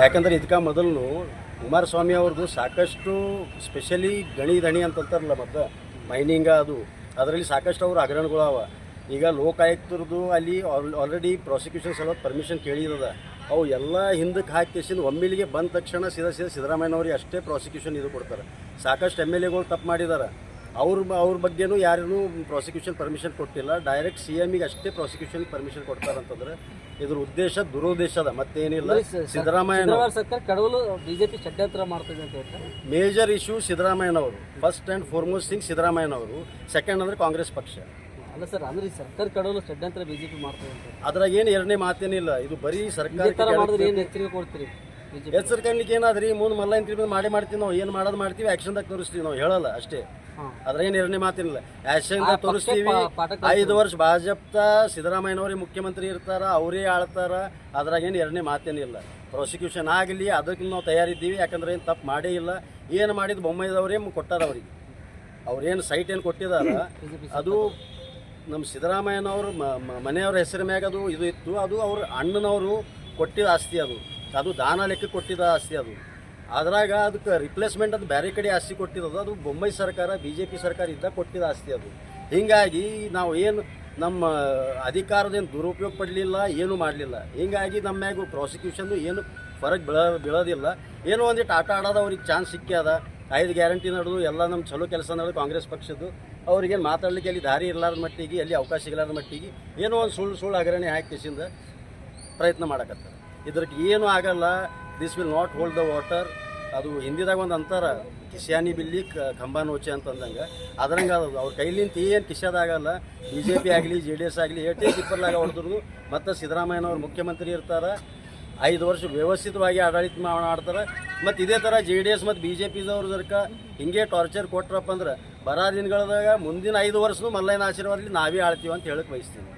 ಯಾಕಂದ್ರೆ ಇದಕ್ಕೆ ಮೊದಲು ಕುಮಾರಸ್ವಾಮಿ ಅವ್ರದ್ದು ಸಾಕಷ್ಟು ಸ್ಪೆಷಲಿ ಗಣಿ ದಣಿ ಅಂತಂತಾರಲ್ಲ ಮತ್ತು ಮೈನಿಂಗ ಅದು, ಅದರಲ್ಲಿ ಸಾಕಷ್ಟು ಅವ್ರ ಹಗರಣಗಳು ಅವ. ಈಗ ಲೋಕಾಯುಕ್ತರದ್ದು ಅಲ್ಲಿ ಆಲ್ರೆಡಿ ಪ್ರಾಸಿಕ್ಯೂಷನ್ ಸಲುವಾಗಿ ಪರ್ಮಿಷನ್ ಕೇಳಿರದ ಅವು ಎಲ್ಲ ಹಿಂದಕ್ಕೆ ಹಾಕಿಸಿ ಒಮ್ಮಿಲಿಗೆ ಬಂದ ತಕ್ಷಣ ಸೀದಾ ಸೀದಾ ಸಿದ್ದರಾಮಯ್ಯನವ್ರಿಗೆ ಅಷ್ಟೇ ಪ್ರಾಸಿಕ್ಯೂಷನ್ ಇದು ಕೊಡ್ತಾರೆ. ಸಾಕಷ್ಟು ಎಂ ಎಲ್ ಎಗಳು ತಪ್ಪು ಮಾಡಿದ್ದಾರೆ ಅವ್ರ ಅವ್ರ ಬಗ್ಗೆನೂ ಯಾರಿಗೂ ಪ್ರಾಸಿಕ್ಯೂಷನ್ ಪರ್ಮಿಷನ್ ಕೊಟ್ಟಿಲ್ಲ. ಡೈರೆಕ್ಟ್ ಸಿ ಎಮ್ಗೆ ಅಷ್ಟೇ ಪ್ರಾಸಿಕ್ಯೂಷನ್ ಪರ್ಮಿಷನ್ ಕೊಡ್ತಾರಂತಂದ್ರೆ ಇದ್ರ ಉದ್ದೇಶ ದುರುದ್ದೇಶದ ಮತ್ತೇನಿಲ್ಲ. ಸಿದ್ದರಾಮಯ್ಯ ಸರ್ಕಾರ ಕಡವಲು ಬಿಜೆಪಿ ಷಡ್ಯಂತ್ರ ಮಾಡ್ತದೆ ಅಂತ ಹೇಳ್ತಾರೆ. ಮೇಜರ್ ಇಶ್ಯೂ ಸಿದ್ದರಾಮಯ್ಯನವರು. ಫಸ್ಟ್ ಆ್ಯಂಡ್ ಫಾರ್ಮೋಸ್ಟ್ ಥಿಂಗ್ ಸಿದ್ದರಾಮಯ್ಯನವರು. ಸೆಕೆಂಡ್ ಅಂದರೆ ಕಾಂಗ್ರೆಸ್ ಪಕ್ಷ. ಅಲ್ಲ ಸರ್ ಅಂದ್ರೆ ಈ ಸರ್ಕಾರ ಕಡವಲು ಷಡ್ಯಂತ್ರ ಬಿಜೆಪಿ ಮಾಡ್ತದೆ ಅದ್ರಾಗ ಏನು ಎರಡನೇ ಮಾತೇನಿಲ್ಲ. ಇದು ಬರೀ ಸರ್ಕಾರ ಮಾಡಿದ್ರೆ ಏನು ಎಚ್ಚರಿಕೆ ಕೊಡ್ತೀರಿ? ಹೆಸರು ಕಣ್ಲಿಕ್ಕೆ ಏನಾದ್ರಿ? ಮುಂದೆ ಮಲ್ಲ ಇಂತಿರ್ಬೋದು ಮಾಡಿ ಮಾಡ್ತೀವಿ ನಾವು. ಏನು ಮಾಡೋದು ಮಾಡ್ತೀವಿ ಆ್ಯಕ್ಷನ್ದಾಗ ತೋರಿಸ್ತೀವಿ ನಾವು. ಹೇಳಲ್ಲ ಅಷ್ಟೇ. ಅದ್ರ ಏನು ಎರಡನೇ ಮಾತೇನಿಲ್ಲ ಆ್ಯಕ್ಷನ್ದಾಗ ತೋರಿಸ್ತೀವಿ. ಐದು ವರ್ಷ ಭಾಜಪ್ತಾ ಸಿದ್ದರಾಮಯ್ಯನವರೇ ಮುಖ್ಯಮಂತ್ರಿ ಇರ್ತಾರ ಅವರೇ ಆಳ್ತಾರ. ಅದ್ರಾಗ ಏನು ಎರಡನೇ ಮಾತೇನಿಲ್ಲ. ಪ್ರಾಸಿಕ್ಯೂಷನ್ ಆಗಲಿ ಅದಕ್ಕೆ ನಾವು ತಯಾರಿದ್ದೀವಿ. ಯಾಕಂದ್ರೆ ಏನು ತಪ್ಪು ಮಾಡೇ ಇಲ್ಲ. ಏನು ಮಾಡಿದ ಬೊಮ್ಮಾಯಿದವರೇ ಕೊಟ್ಟಾರ ಅವ್ರಿಗೆ. ಅವ್ರೇನು ಸೈಟ್ ಏನು ಕೊಟ್ಟಿದಾರ ಅದು ನಮ್ಮ ಸಿದ್ದರಾಮಯ್ಯನವ್ರ ಮನೆಯವ್ರ ಹೆಸರ ಮ್ಯಾಗ ಅದು ಇದು ಇತ್ತು. ಅದು ಅವ್ರ ಅಣ್ಣನವರು ಕೊಟ್ಟಿದ ಆಸ್ತಿ ಅದು. ಅದು ದಾನ ಲೆಕ್ಕ ಕೊಟ್ಟಿದ ಆಸ್ತಿ ಅದು. ಅದ್ರಾಗ ಅದಕ್ಕೆ ರಿಪ್ಲೇಸ್ಮೆಂಟ್ ಅದು ಬೇರೆ ಕಡೆ ಆಸ್ತಿ ಕೊಟ್ಟಿರೋದು. ಅದು ಬೊಂಬೈ ಸರ್ಕಾರ ಬಿ ಜೆ ಪಿ ಸರ್ಕಾರ ಕೊಟ್ಟಿದ ಆಸ್ತಿ ಅದು. ಹೀಗಾಗಿ ನಾವು ಏನು ನಮ್ಮ ಅಧಿಕಾರದೇನು ದುರುಪಯೋಗ ಪಡಲಿಲ್ಲ, ಏನೂ ಮಾಡಲಿಲ್ಲ. ಹೀಗಾಗಿ ನಮ್ಮ ಮ್ಯಾಗ ಪ್ರಾಸಿಕ್ಯೂಷನ್ ಏನು ಹೊರಗೆ ಬೀಳ, ಬೀಳೋದಿಲ್ಲ. ಏನೋ ಒಂದಿಟ್ಟು ಆಟ ಆಡೋದು ಅವ್ರಿಗೆ ಚಾನ್ಸ್ ಸಿಕ್ಕ್ಯದ. ಐದು ಗ್ಯಾರಂಟಿ ನಡೆದು ಎಲ್ಲ ನಮ್ಮ ಚಲೋ ಕೆಲಸ ನಡೆದು ಕಾಂಗ್ರೆಸ್ ಪಕ್ಷದ್ದು. ಅವ್ರಿಗೇನು ಮಾತಾಡ್ಲಿಕ್ಕೆ ಅಲ್ಲಿ ದಾರಿ ಇರಲಾರ್ದ ಮಟ್ಟಿಗೆ, ಅಲ್ಲಿ ಅವಕಾಶ ಇರಲಾರ್ದ ಮಟ್ಟಿಗೆ ಏನೋ ಒಂದು ಸುಳ್ಳು ಸುಳ್ಳು ಹಗರಣೆ ಹಾಕಿಸಿಂದ ಪ್ರಯತ್ನ ಮಾಡಕತ್ತಾರೆ. ಇದ್ರಿಗೆ ಏನು ಆಗಲ್ಲ. This will not hold the water ಅದು ಹಿಂದಿದಾಗ ಒಂದು ಅಂತಾರ ಕಿಶಾನಿ ಬಿಲ್ಲಿ ಕಂಬ ನೋಚೆ ಅಂತಂದಂಗೆ. ಅದ್ರಂಗೆ ಅದು ಅವ್ರ ಕೈಲಿಂತ ಏನು ಕಿಶಾದಾಗಲ್ಲ ಬಿ ಜೆ ಪಿ ಆಗಲಿ ಜೆ ಡಿ ಎಸ್ ಆಗಲಿ ಏಟೇ ಟಿಪ್ಪರ್ಲಾಗ ಹೊಡೆದ್ರು. ಮತ್ತು ಸಿದ್ದರಾಮಯ್ಯನವ್ರು ಮುಖ್ಯಮಂತ್ರಿ ಇರ್ತಾರೆ. ಐದು ವರ್ಷ ವ್ಯವಸ್ಥಿತವಾಗಿ ಆಡಳಿತ ಮಾಡ್ತಾರೆ. ಮತ್ತು ಇದೇ ಥರ ಜೆ ಡಿ ಎಸ್ ಮತ್ತು ಬಿ ಜೆ ಪಿದವ್ರದರ್ಕ ಹಿಂಗೆ ಟಾರ್ಚರ್ ಕೊಟ್ರಪ್ಪ ಅಂದ್ರೆ ಬರ ದಿನಗಳದಾಗ ಮುಂದಿನ ಐದು ವರ್ಷನೂ ಮಲ್ಲಯ್ಯನ ಆಶೀರ್ವಾದಲ್ಲಿ ನಾವೇ ಆಳ್ತೀವಿ ಅಂತ ಹೇಳಕ್ಕೆ ಬಯಸ್ತೀನಿ.